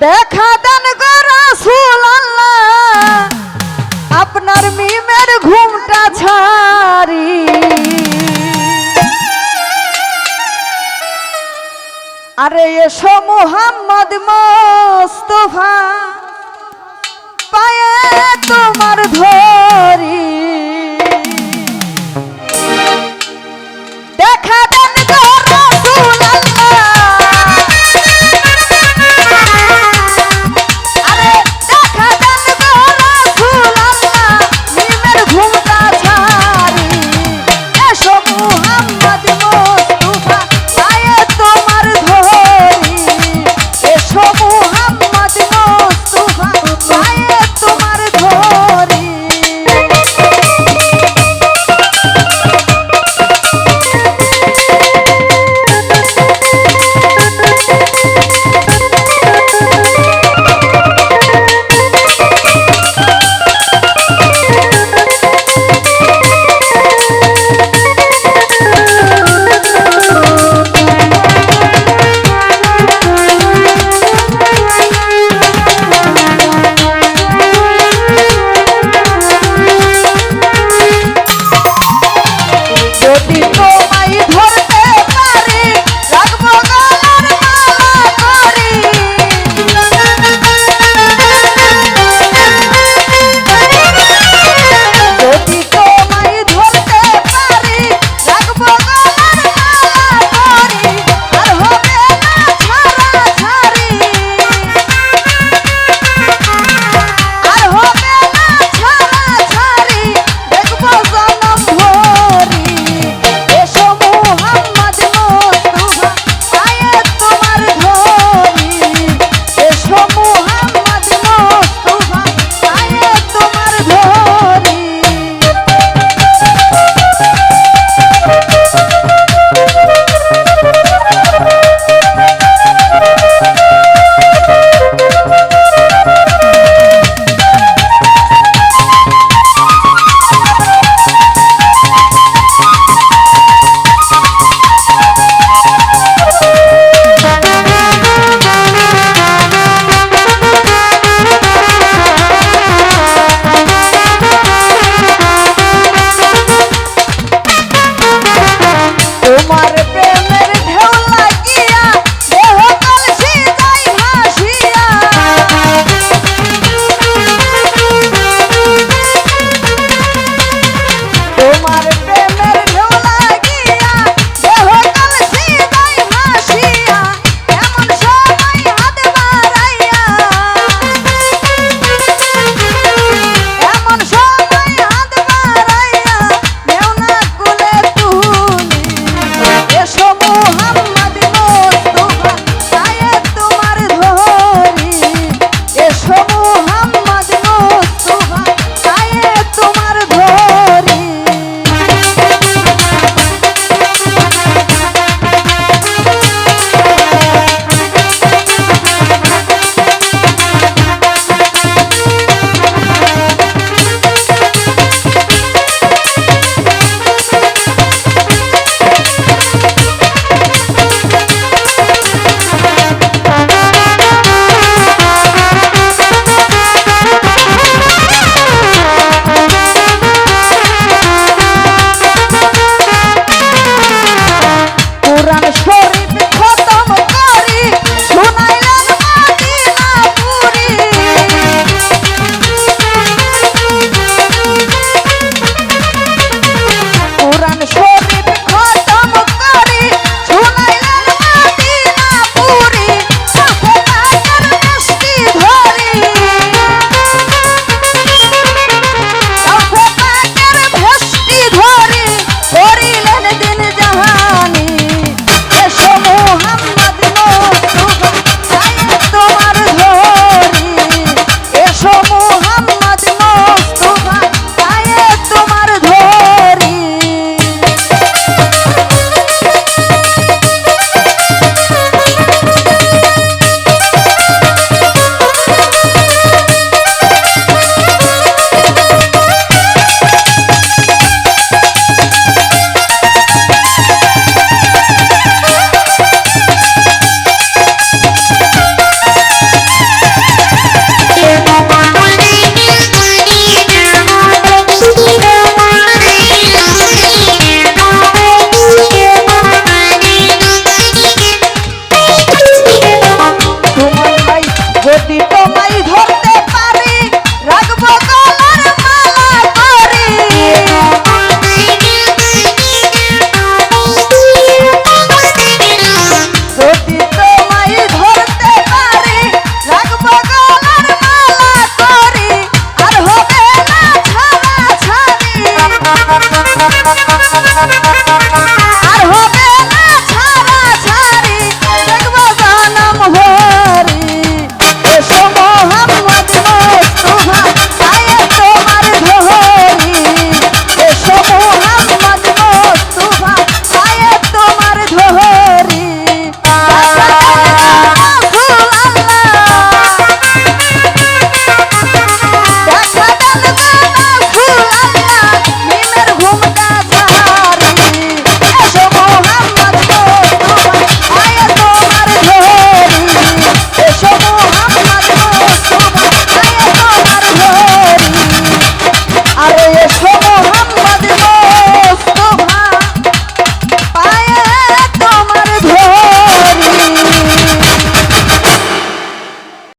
দেখা দেন আপনার মিমের ঘুমটা ছাড়ি। আরে এসো মুহাম্মদ মোস্তফা পায়ে তোমার ধরি। Mare.